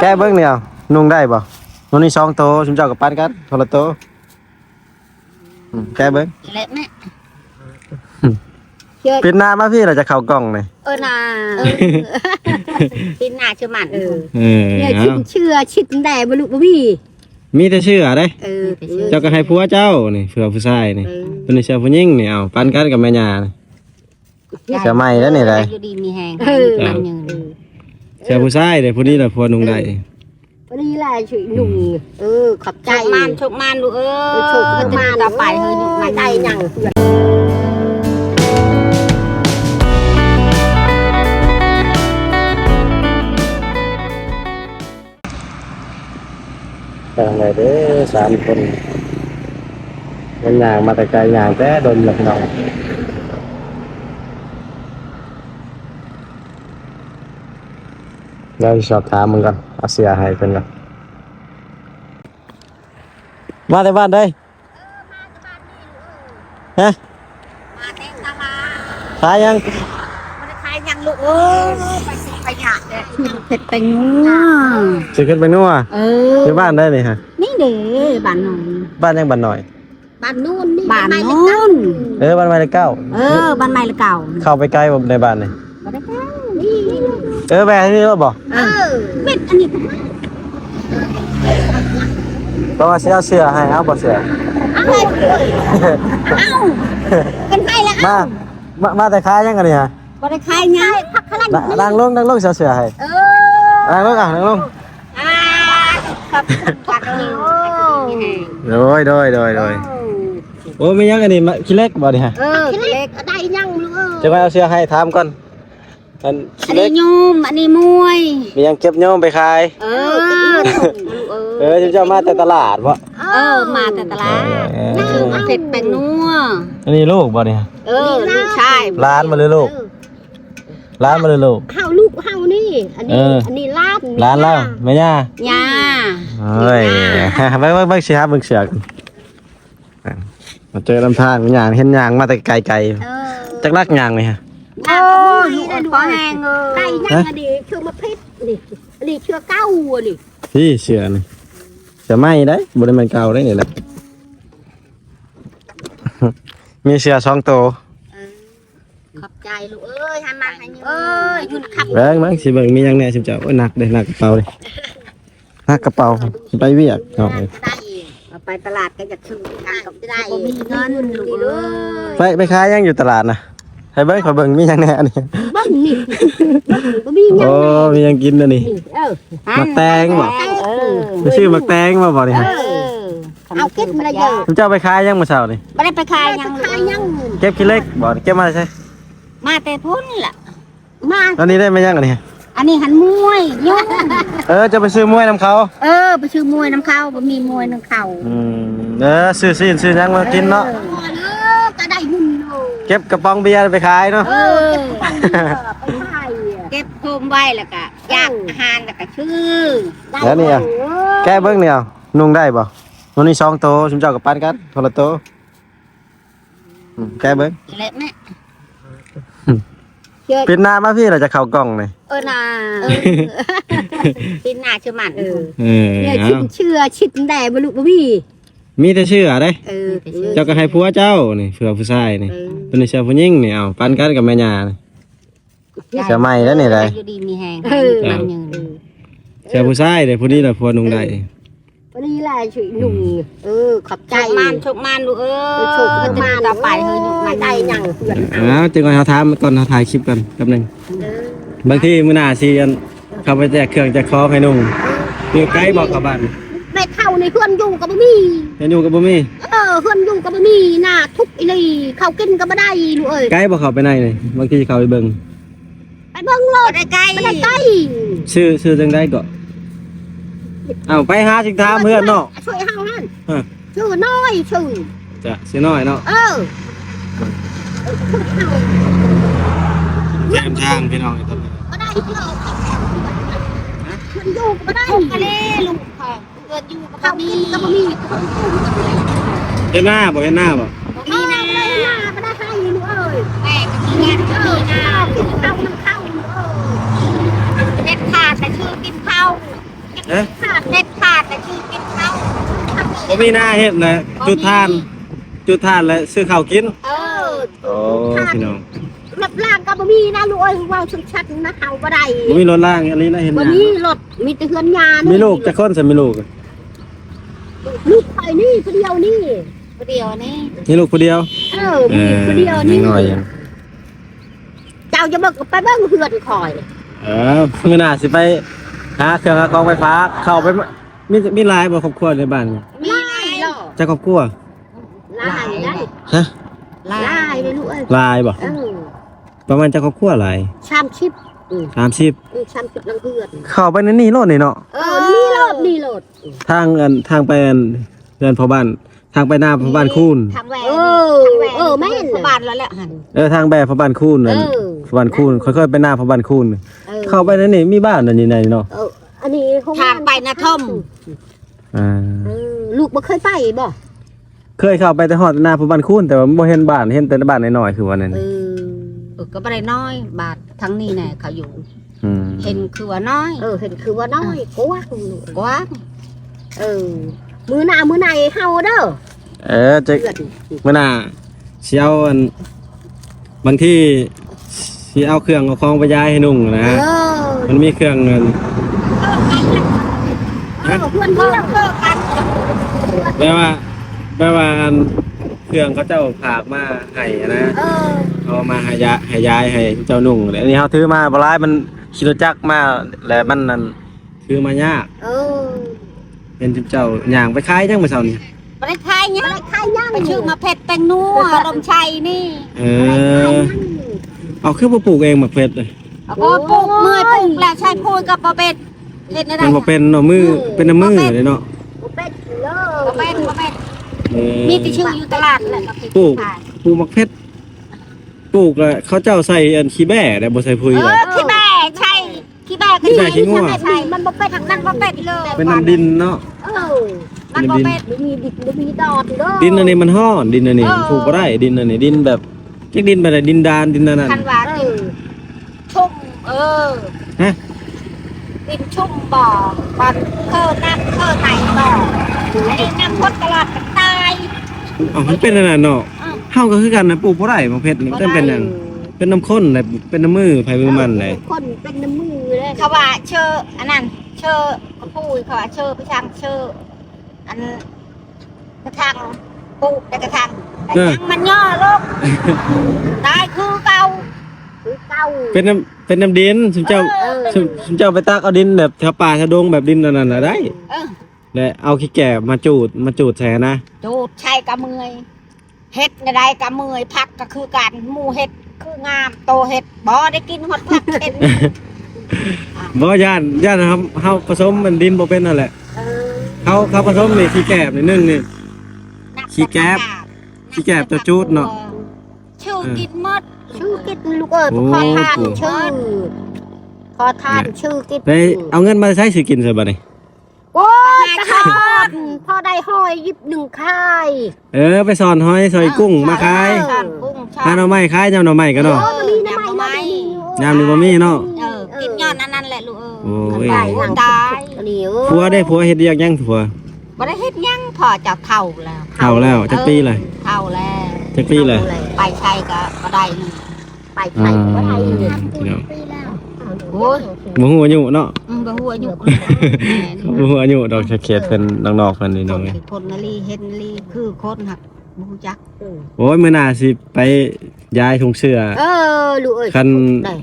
แก้เบิ้งเนี่ยนุ่งได้บ่นุ่งนี่สองโตชุมเจ้ากับปันกันคนละโตอืมแก้เบิ้งเละแม่ปิดหน้ามาพี่เราจะเข้ากล้องเลยเออนาพินหน้าชื่อมันเออเออเนี่ยชิดเชื่อชิดแด่บลุบ่มีมีแต่ชื่ออะไรเออเจ้าก็ให้ผัวเจ้านี่เผื่อผู้ชายนี่เออตัวนี้เชื่อผู้หญิงนี่เอาปันกันกับแม่ย่านี่เชื่อใหม่แล้วนี่เลยอยู่ดีมีแหงเออมันยืน เชื่อผู้ชายเดี๋ยวผู้นี้แหละผัวนุ่งได้วันนี้แหละช่วยหนุ่มเออขอบใจใจมันชกมันลูกเออโชคขึ้นมาต่อไปเฮ้ยลูกมันได้ยังทางไหนเด้อสามคนมันย่างมาแต่ไกลย่างแต่โดนหลักน้อง เราสอบถามมึงกันเอาเสียให้เพิ่นก่อนมาแต่บ้านได้ฮะมาเต็มตลาดขายยังมันขายยังลูกเออไปสิไปหยาดเลยเผ็ดไปงัวสิขึ้นไปนัวเอออยู่บ้านได้นี่ฮะนี่เด้บ้านนอนบ้านยังบ้านหน่อยบ้านนู่นนี่บ้านไม่นได้อนเออบ้านไม้เลขเก้าเออบ้านใหม่ละเก่าเข้าไปใกล้ผมในบ้านนี่บ่ได้ เข้านี่นี่เออแม่ที่นี่ก็บอกเออเม็ดอันนี้ก็เพราะว่าเสื้อเสื้อให้เอาบ่เสื้ออะไรเอ้าเป็นไงล่ะมามามาแต่ขายยังกันนี่ฮะบ่ได้ขายหยังพักขลังนั่งนั่งลงนั่งลงเสื้อเสื้อให้เออนั่งลงอะนั่งลงอ่าครับปัดเลยโอ้โดยโดยโดยโดยโอ้ไม่ยังอันนี้มาขี้เล็กบ่นี่ฮะเออที่เล็เล็กกได้ยังลูกเออจะไปเอาเสื้อให้ถามก่อน อันอัขี้นเล็นี้กยูมอันนี้มวย มียังเก็บโยมไปขาย เออ เอเออเจ้ามาแต่ตลาดบ่เออ มาแต่ตลาดเผ็ดแป้งนัว อันนี้ลูกบ่นี่ฮะเออลูกชายร้านมาเลยลูกร้านมาเลยลูก เฮาลูกเฮานี่ อันเอนี้ ออันนี้ลาดร้านเราแม่ย่าย่าเฮ้ยเบิ่งเบิ่งเบิ่งสิครับเบิ่งเสือกันอะมาเจอลำทางมันย่างเห็นย่างมาแต่ไกลเออๆจักรักย่างเลยฮะ โอ้ลูกพอแห้งเออได้ยังอันนี้เชื่อมาพิษนี่อันนี้เชื่อเก้าอันนี้พี่เสือนี่เสือไหมได้บ่ได้แมันเก่าได้นี่แหละมีเสือสองตัวขอบใจลูกเอ้ยให้มาให้ยืมเอ้ยยืนขับเบิ่งเบิ่งสิเบิ่งมีหยังแหน่สิเจ้าโอ้ยหนักเด้หนักกระเป๋าเลยหนักกระเป๋าไปเวียกเอาไปได้เอาไปตลาดก็จะซื้อกันกับได้บ่มีเงินลูกเอ้ยไปไปขายยังอยู่ตลาดนะ ให้เบิ่งขอเบิ่งมีหยังแหน่อันนี้บ้างนี่ก็มียังโอ้มีหยังกินอันนี้นี่เออมักแตงบ่เออไปซื้อมักแตงมาบ่นี่เอฮะอเอาเก็บมาละเยอะคุณเจ้าไปขายยังมื้อเช้านี่ไม่ได้ไปขายยัยังงขายยังเก็บขี้เล็กบ่เก็บมาใช่มาแต่พุ่นล่ะมาตอนนี้ได้มายังอันนี้อันนี้หันมวยยุ่งเออจะไปซื้อมวยนํเขา เออไปชื่อมวยน้ำเข้าบ่มีมวยน้ำเข้าอืมเออซื้อซีนซื้อหยังมากินเนาะ เออก็ได้หุ่นโล เก็บกระป๋องเบียร์ไปขายเนาะ เออไปขายเก็บโคมไว้แล้วก็ย่างอาหารแล้วก็ชื่อแล้วนี่อะแก้เบิ่งเนี่ยนุ่งได้บ่นุ่งนี่สองโตชุมเจ้ากับปันกันคนละโตอืมแก้เบิ่งเละแม่ปิดหน้ามาพี่เราจะเข้ากล้องเลยเออนาพินหน้าชื่อมันเออเออเนี่ยชิดเชื่อชิดแด่บลุบ่มีมีแต่ชื่ออะไรเออเจ้าก็ให้ผัวเจ้านี่เผื่อผู้ชายนี่เออ ตัวนี้เชื่อผู้หญิงนี่เอาปันกันกับแม่ย่านี่เสียใหม่แล้วนี่เลยอยู่ดีมีแหงเออ มันยืนเชื่อผู้ชายเดี๋ยวผู้นี้แหละผัวนุ่งได้วันนี้แหละช่วยหนุ่มเออขอบใจใจมันชกมันลูกเอ้เออยโชคขึ้นมาต่อไปเฮ้ยลูกมันได้ยังเพื่อนอ้าวจึงเอาเขาถามก่อนเขาถ่ายคลิปกันแป๊บหนึงบางทีมื้อหน้าสิอันเขาไปแจกเครื่องแจกของให้นุ่งอยู่ใกล้บอกกับบ้าน แม่เท่าในเพื่อนอยู่กับบ่มีเห็นอยู่กับบ่มีเออเพื่อนอยู่ กับบ่มีหน้าทุกอีหลีเขากินก็บ่ได้ลูกเอ้ยใกล้บ่เข้าไปในนี่บางทีเขาไปเบิ่งไปเบิ่งโลดได้ใกล้ไม่ได้ใกล้ชื่อชื่อจังได้ก็เอาไปหาสิถามเพื่อนเนาะช่วยเฮานั่นฮะชื่อน้อยชื่อจะสิน้อยเนาะเออแจมทางพี่น้องตอนนี้บ่ได้เพื่อนมันอยู่ก็บ่ได้ทะเลลุงค่ะเกิดอยู่กับเขามีกินก็บ่มีคนอยู่ก็บ่ได้ เห็นหน้าบ่เห็นหน้าบ่มีน้ำเลยหน้าบ่ได้ให้ลูกเอ้ยแม่ก็มีงานก็เอมีอนาข้าวกินข้าวน้ำข้าวลูกเอ้ยเด็ดขาดแต่ชื่อกินข้าวแกฮะขาดเด็ดขาดแต่คือกินข้าวบ่มีหน้าเฮ็ดนะจุดทาน จุดทานแล้วซื้อข้าวกิน เออโอ้พี่น้องรับล่างก็บ่มีนะลูกเอ้ยเว้าชัดๆนะเฮาบ่ได้บ่มีรถล่างอันนี้นะเห็นบ่หยังมีรถมีแต่เฮือนยามีมีลูกจักคนสิมีลูกลูกไปนี่คนเดียวนี่ ผู้เดียวนี่มีลูกผู้เดียว เออมีคนเดียวนี่น้อยยังเจ้าจะเบิกไปเบิ่งเฮือนคอยเออเมื่อหน้าสิไปหาเครื่องหาของไฟฟ้าเข้าไปมามีมีหลายบ่ครอบครัวในบ้านมีหลายหรอจักครอบครัวหลายได้ฮะลาหลายเลยลูกเอ้ยหลายบ่เออประมาณจักครอบครัวหลายชามชิป30เออชามชิปลังเฮือนเข้าไปในนี่โลดนี่เนาะเออนี่รถนี่รถทางอันทางไปอันเรือนพ่อบ้าน ทางไปหน้าพ่อบ้านคูนทางแหวนเออเออแม่นพระบาทแล้วแหละหันเออทางแบบพ่อบ้านคูนเอนั่นอพ่อบ้านคูนค่อยๆไปหน้าพ่อบ้านคูนเออเข้าไปในนี่มีบ้านอันนี้ในเนาะเอออันนี้ห้องทางไปนะท่อมอ่าเออลูกบ่เคยไปบ่เคยเข้าไปแต่ฮอดหน้าพ่อบ้านคูนแต่ว่าบ่เห็นบ้านเห็นแต่บ้านน้อยๆคือว่านั่นเออเออก็บ่ได้น้อยบาททั้งนี้แน่เขาอยู่อืมเห็นคือว่าน้อย เออเห็นคือว่าน้อยกว้างลูกกว้างเออ มือหน้ามือไหนเฮาเด้อเออจะเพื่อนมื้อหน้าสิเอาอันบางที่สิเอาเครื่องเอาของไปย้ายให้นุ่งนะ เออมันมีเครื่องเงินเออเพื่อนเพื่อนเพื่อนกันแปลว่าแปลว่าอันเครื่องเขาเจ้าผากมาให้นะเออเอามาให้ยาให้ยายให้เจ้านุ่งเลยอันนี้เขาถือมาบรายมันขี่รถจักรมาแล้วมันนั่นถือมายาก เออ เป็นเจ้าย่างไปขายจังเมื่อเช้านี้บ่ได้ขายหยังอะไรใครย่างไปชื่อมาเพชรแตงนัวรมชัยนี่เออเอาคือบ่ปลูกเองหมักเพชรเลยโอ้ปลูกเมื่อยปลูกแล้วใช้พูดกับบ่เป็ดเฮ็ดได้มันบ่เป็นเนาะมือเป็นน้ำมือเลยเนาะเป็ดเลบ่เป็ดบ่เป็ดเออมีแต่ชื่ออยู่ตลาดแหละปลูกปลูกหมักเพชรปลูกแล้วเขาเจ้าใส่อันขี้แบ่แต่บ่ใส่ปุ๋ยเอเลยอขี้แบกใช่ขี้แบกก็ขี้แบกขี้งัวใช่มันบ่เป็ดทางนั้นบ่เป็ดเลยเป็นน้ำดินเนาะเออมันบ่เป็ดไม่มีดิบไม่มีดอดเด้อดินอันนี้มันฮ้อนดินอันนี้เออปลูกบ่ได้ดินอันนี้ดินแบบจักดินแบบไหนดินดานดินนั่นน่ะคันว่าเอดินอชุ่มเออฮะดินชุ่มบ่อบันเคอน้ำเคอไหนบ่อไอ้น้ำพดตลาดกันตายอ๋อมันเป็นอันนั้นเนาะอ้าวเฮาก็คือกันนะปลูกบ่ได้หมักเพชรนี่มันเป็นหยังเป็นน้ำข้นเลยเป็นน้ำมือไผมือมันเลยคนเป็นน้ำมือเลยเขาว่าเชออันนั้นเชอ เขาพูดเขาว่าเชอไปทางเชออันกระทังปลูกแต่กระทังแต่ยังมันย่อลงตายคือเก่าคือเก่าเป็นน้ำเป็นน้ำดินสุมเจ้าเออสุมสุมเจ้าไปตักเอาดินแบบแถวป่าแถวดงแบบดินนั่นน่ะได้เออและเอาขี้แก่มาจูดมาจูดแทนนะจูดใช่กะเมอยเฮ็ดในใดกะเมอยพักก็คือการหมูเฮ็ดคืองามโตเฮ็ดบ่ได้กินหดพักเฮ็ด บ่ย่านย่านนะครับเฮาผสมมันดินบ่เป็นนั่นแหละเออเขาเขาผสมนี่ขี้แก่นี่นึงนี่ขี้แก๊บขี้แก๊บตัวจูดเนาะ ชื่อกินหมดชื่อกิดลูกเอ้ยโอ้ ขอทานโหชื่อขอทานชื่อกิดไปเอาเงินมาใช้สิกินซะบัดนี้ โอ้ยตะหอนพอได้ห้อยยิบหนึ่งค่ายเออไปสอนหอยซอยกุ้งมาขายช้อนกุ้งช้อหานหน่อไม้ขายยำหน่อไม้ก็เนาะ โอ้มันมีน้ำไม้น้ำไม้ยามนี้บ่มีเนาะ โอ้ยตายหลังตายอันนี้เออผัวได้ผัวเฮ็ดเรียกยังผัวบ่ได้เฮ็ดหยังพอเจ้าเฒ่าแล้วเฒ่าแล้วจักปีเลยเฒ่าแล้วจักปีเลยไปใช้ก็บ่ได้นี่ไปไทยก็ไทยเลยพี่น้องโอ้ยบ่ฮู้อายุเนาะอืมบ่ฮู้อายุเขาบ่ฮู้อายุดอกเขตๆเพิ่นน้องๆเพิ่นนี่คน้อนงเอ้ยที่คนนาลีเฮ็ดนาลีคือคนหักบ่ฮู้จักโอ้ยมื้อหน้าสิไปย้ายถุงเสื้อเออลูกเอ้ยคันได้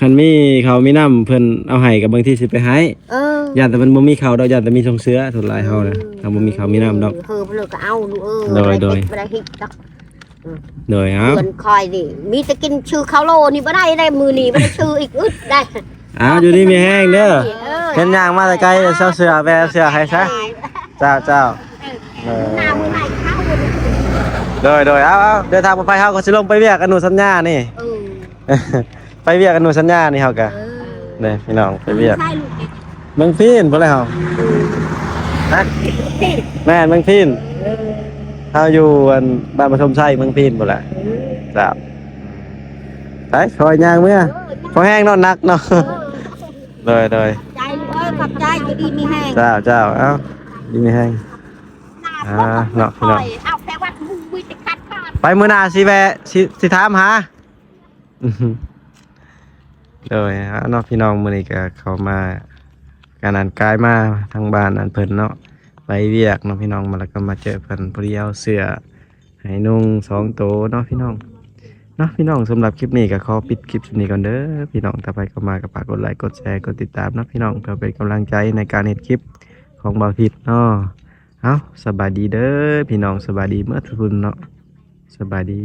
คันมีเขาวมีน้ำเพิ่นเอาให้กับบางทีสิไปให้เออย่านแต่มันบ่มีเขาวดอกย่านแต่มีถุงเสื้อทุนหลายเฮาน่ะถ้าบ่มีเขาวมีน้ำดอก เออเลิกก็เอาลูกเออโดยโดย บ่ได้ฮิตดอกโดยเอ้าเงินคอยนี่มีแต่กินชื่อข้าวโลนี่บ่ได้ได้มือนี่บ่ได้ชื่ออีกอึดได้อ้าวอยู่ดีมีแห้งเด้อเออเห็นย่างมาแต่ไกลเสื้อเสื้อแบเสื้อให้ซะเจ้าเจ้าเออหน้ามือไหนเข้าโดยโดยเอาเอาเดินทางปลอดภัยเฮาก็สิลงไปเวียกอนุสัญญานี่ เออ ไปเวียกอนุสัญญานี่เฮาก็เออเด้พี่น้องไปเวียกใช่ลูกเด็กเมืองพีนพุ่นเลยเฮาฮะแม่นเมืองพีนเฮาอยู่อันบ้านปฐมชัยเมืองพีนพุ่นแหละจ้าไปคอยย่างเมื่อพอแห้งนอนนักเนาะโดยโดยใจลูกเอ้ยขอบใจอยู่ดีมีแห้งเจ้าเจ้าเอ้าดีไหมแห้งอ่าเนาะพี่น้องเอาแค่ว่ามึงมีแต่คัดขาดไปมื้อหน้าสิแวะสิสิถามหาอื้อหือ โดยอะเนาะพี่น้องมือนี้ก็เข้ามาการอ่านกายมาทางบ้านอันเพิ่นเนาะไปเวียกเนาะพี่น้องมาแล้วก็มาเจอเพิ่นพอดีเอาเสื้อให้นุ่งสองโตวเนาะพี่น้องเนาะพี่น้องสำหรับคลิปนี้ก็ขอปิดคลิปนี้ก่อนเด้อพี่น้องถ้าไปเข้ามาก็ฝากกดไลค์กดแชร์กดติดตามเนาะพี่น้องเพื่อเป็นกำลังใจในการเฮ็ดคลิปของบ่าวทิดเนาะเอาสบายดีเด้อพี่น้องสบายดีเมื่อทุกคนเนาะสบายดี